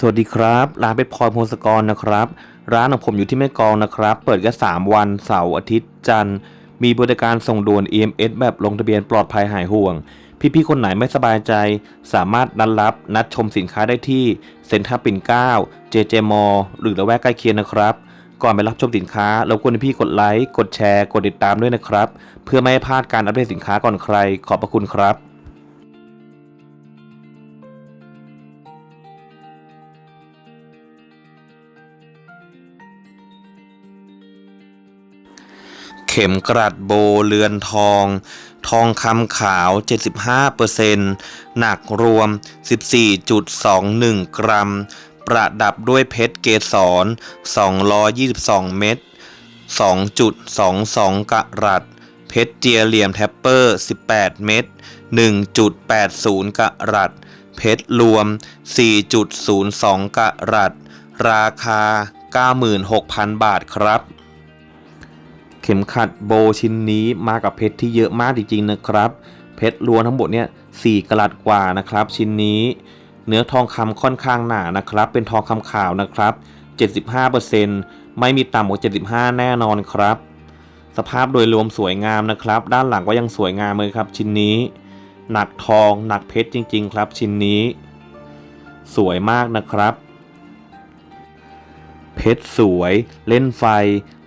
สวัสดีครับ ร้านเป็ดพลอยพงศกรนะครับ ร้านของผมอยู่ที่แม่กองนะครับ เปิดแค่3วันเสาร์อาทิตย์จันทร์ มีบริการส่งด่วน EMS แบบลงทะเบียนปลอดภัยหายห่วง พี่ๆคนไหนไม่สบายใจ สามารถนัดรับนัดชมสินค้าได้ที่เซ็นทรัลปิ่นเกล้าเจเจมอหรือละแวกใกล้เคียงนะครับ ก่อนไปรับชมสินค้ารบกวนให้พี่กดไลค์กดแชร์ กดติดตามด้วยนะครับ เพื่อไม่ให้พลาดการอัปเดตสินค้าก่อนใคร ขอบพระคุณครับ ข็มกลัดโบเรือนทอง ทองคำขาว 75%หนักรวม 14.21 กรัม ประดับด้วยเพชรเกสร 222 เม็ด 2.22กะรัตเพชรเจียเหลี่ยมแทปเปอร์ 18 เม็ด 1.80กะรัตเพชรรวม 4.02กะรัตราคา 96,000 บาทครับ ข็มขัดโบชิ้นนี้มากับเพชรที่เยอะมากจริงๆนะครับ เพชรล้วนทั้งหมดเนี่ย4กะรัตกว่านะครับ ชิ้นนี้ เนื้อทองคำค่อนข้างหนานะครับ เป็นทองคำขาวนะครับ 75%ไม่มีต่ำกว่า75 แน่นอนครับ สภาพโดยรวมสวยงามนะครับ ด้านหลังก็ยังสวยงามเลยครับ ชิ้นนี้ หนักทองหนักเพชรจริง ๆ ครับ ชิ้นนี้ สวยมากนะครับ เพชรสวย เล่นไฟ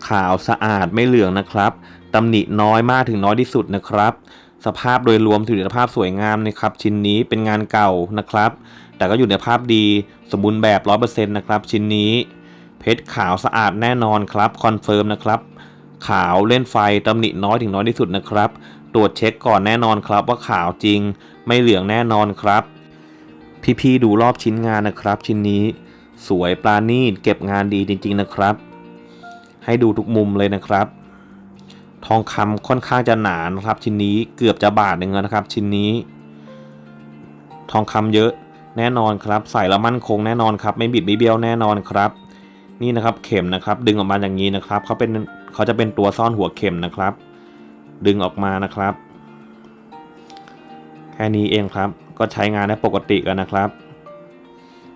ขาวสะอาดไม่เหลืองนะครับตำหนิน้อยมากถึงน้อยที่สุดนะครับ สภาพโดยรวมถือสภาพสวยงามนะครับ ชิ้นนี้เป็นงานเก่านะครับ แต่ก็อยู่ในภาพดีสมบูรณ์แบบ 100%นะครับ ชิ้นนี้ เพชรขาวสะอาดแน่นอนครับคอนเฟิร์มนะครับขาวเล่นไฟตำหนิน้อยถึงน้อยที่สุดนะครับ ตรวจเช็คก่อนแน่นอนครับว่าขาวจริง ไม่เหลืองแน่นอนครับ พี่ๆดูรอบชิ้นงานนะครับ ชิ้นนี้ สวยปราณีตเก็บงานดีจริง ๆนะครับ ให้ดูทุกมุมเลยนะครับ ทองคำค่อนข้างจะหนานครับ ชิ้นนี้เกือบจะบาทหนึ่งแล้วนะครับ ชิ้นนี้ ทองคำเยอะแน่นอนครับ ใส่แล้วมั่นคงแน่นอนครับ ไม่บิดไม่เบี้ยวแน่นอนครับ นี่นะครับเข็มนะครับ ดึงออกมาอย่างนี้นะครับเขาเป็นเขาจะเป็นตัวซ่อนหัวเข็มนะครับ ดึงออกมานะครับ แค่นี้เองครับ ก็ใช้งานได้ปกติกันนะครับ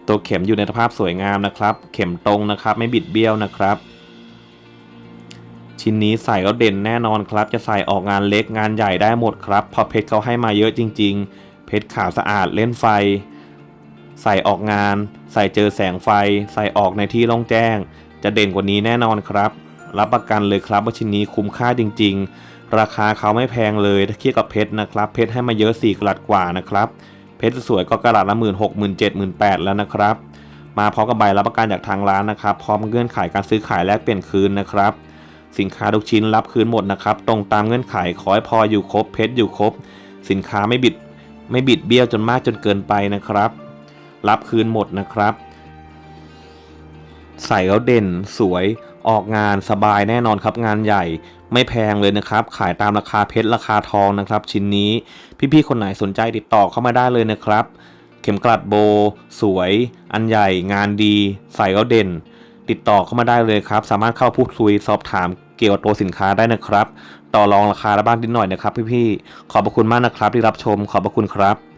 ตัวเข็มอยู่ในสภาพสวยงามนะครับ เข็มตรงนะครับ ไม่บิดเบี้ยวนะครับ ชิ้นนี้ใส่แล้วเด่นแน่นอนครับ จะใส่ออกงานเล็กงานใหญ่ได้หมดครับเพราะเพชรเขาให้มาเยอะจริง ๆ เพชรขาวสะอาดเล่นไฟ ใส่ออกงาน ใส่เจอแสงไฟ ใส่ออกในที่โล่งแจ้ง จะเด่นกว่านี้แน่นอนครับ รับประกันเลยครับว่าชิ้นนี้คุ้มค่าจริง ๆ ราคาเขาไม่แพงเลยถ้าเทียบกับเพชรนะครับ เพชรให้มาเยอะ4กลัดกว่านะครับ เพชรสวยก็กระดาษละหมื่นหกหมื่นเจ็ดหมื่นแปดแล้วนะครับ มาพร้อมกับใบรับประกันจากทางร้านนะครับ พร้อมเงื่อนไขการซื้อขายแลกเปลี่ยนคืนนะครับ สินค้าทุกชิ้นรับคืนหมดนะครับ ตรงตามเงื่อนไขขอให้พออยู่ครบ เพชรอยู่ครบ สินค้าไม่บิดไม่บิดเบี้ยวจนมากจนเกินไปนะครับ รับคืนหมดนะครับ ใส่แล้วเด่นสวยออกงานสบายแน่นอนครับงานใหญ่ไม่แพงเลยนะครับ ขายตามราคาเพชรราคาทองนะครับ ชิ้นนี้พี่ๆคนไหนสนใจติดต่อเข้ามาได้เลยนะครับ เข็มกลัดโบ สวย อันใหญ่ งานดี ใส่แล้วเด่น ติดต่อเข้ามาได้เลยครับ สามารถเข้าพูดคุยสอบถามเกี่ยวกับตัวสินค้าได้นะครับ ต่อรองราคาและบ้างนิดหน่อยนะครับ พี่ๆขอบพระคุณมากนะครับที่รับชมขอบพระคุณครับ